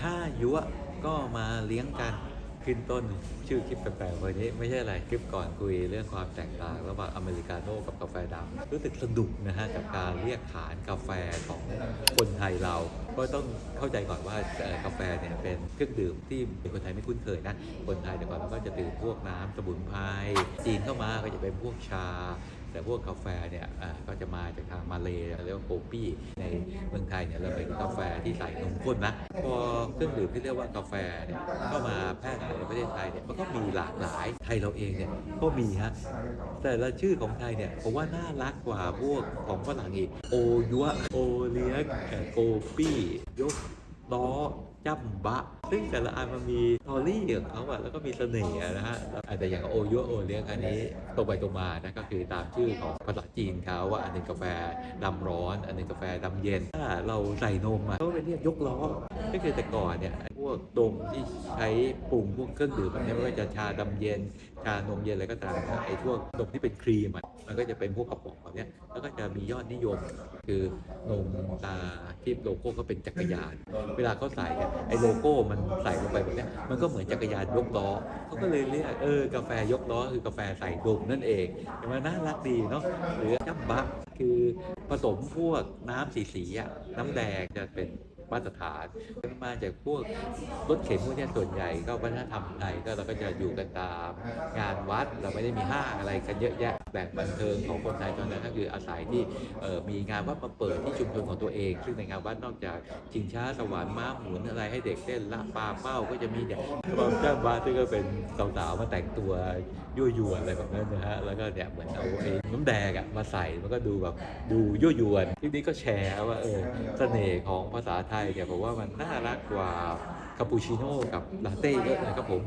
ถ้ายั่วก็มาเลี้ยงกันขึ้นต้นชื่อคลิปแปลกๆวันนี้ไม่ใช่อะไรคลิปก่อนคุยเรื่องความแตกต่างระหว่างอเมริกาโน่กับกาแฟดำรู้สึกสนุกนะฮะกับการเรียกขานกาแฟของคนไทยเรา ก็ต้องเข้าใจก่อนว่ากาแฟเนี่ยเป็นเครื่องดื่มที่คนไทยไม่คุ้นเคยนะคนไทยแต่ก่อนเราก็จะดื่มพวกน้ำสมุนไพรจีนเข้ามาก็จะเป็นพวกชา แต่พวกกาแฟเนี่ยก็จะมาจากทางมาเลยเรียกว่าโกปี้ในเมืองไทยเนี่ยเราเป็นกาแฟที่ใส่นมข้นนะพอเครื่องดื่มที่เรียกว่ากาแฟเนี่ยเข้ามาแพร่หลายในประเทศไทยเนี่ยมันก็มีหลากหลายไทยเราเองเนี่ยก็มีฮะแต่ละชื่อของไทยเนี่ยผมว่าน่ารักกว่าพวกของฝรั่งอีกโอยัวโอเลียกโกปี้ยกล้อ จัมบะ ซึ่งแต่ละอันมันมีทอรี่ของเขาอะแล้วก็มีเสน่ห์นะนะฮะแต่อย่างโอยัวโอเลี้ยงอันนี้ตรงไปตรงมานะก็คือตามชื่อของภาษาจีนเขาว่าอันนึงกาแฟดำร้อน อันนึงกาแฟดำเย็นถ้าเราใส่นมอะเขาเรียกยกล้อก็คือแต่ก่อนเนี่ย วกนมที่ใช้ปรุงพวกเครื่องดื่มแบบนี้ไม่ว่าจะชาดำเย็น ชานมเย็นอะไรก็ตามนะไอ้พวกนมที่เป็นครีมมันก็จะเป็นพวกกระป๋องแบบเนี้ยแล้วก็จะมียอดนิยมคือนมตาที่โลโก้ก็เป็นจักรยาน เวลาเขาใส่เนี่ยไอ้โลโก้มันใส่ลงไปแบบเนี้ยมันก็เหมือนจักรยานยกล้อเขาก็เลยเรียกเออกาแฟยกล้อคือกาแฟใส่นมนั่นเองเห็นไหมน่ารักดีเนาะหรือจัมบะคือผสมพวกน้ำสีสีๆอะน้ำแดงจะเป็น มาตรฐานมาจากพวกรถเข็นพวกนี้ส่วนใหญ่ก็วัฒนธรรมไทยก็เราก็จะอยู่กันตามงานวัดเราไม่ได้มีห้างอะไรกันเยอะแยะแบบบันเทิงของคนไทยตอนนั้นก็คืออาศัยที่มีงานวัดมาเปิดที่ชุมชนของตัวเอง ซึ่งในงานวัดนอกจากชิงช้าสวรรค์ม้าหมุนอะไรให้เด็กเต้นละปลาเป้าก็จะมีเนี่ยบางเจ้าบ้านซึ่งก็เป็นสาวๆมาแต่งตัวยั่วยวนอะไรแบบนั้นนะฮะแล้วก็เนี่ยเหมือนเอาไอ้น้ำแดงอะมาใส่มันก็ดูแบบดูยั่วยวนทีนี้ก็แชร์ว่าเออเสน่ห์ของภาษาไทยเนี่ยผมว่ามันน่ารักกว่าคาปูชิโน่กับลาเต้เยอะนะครับผม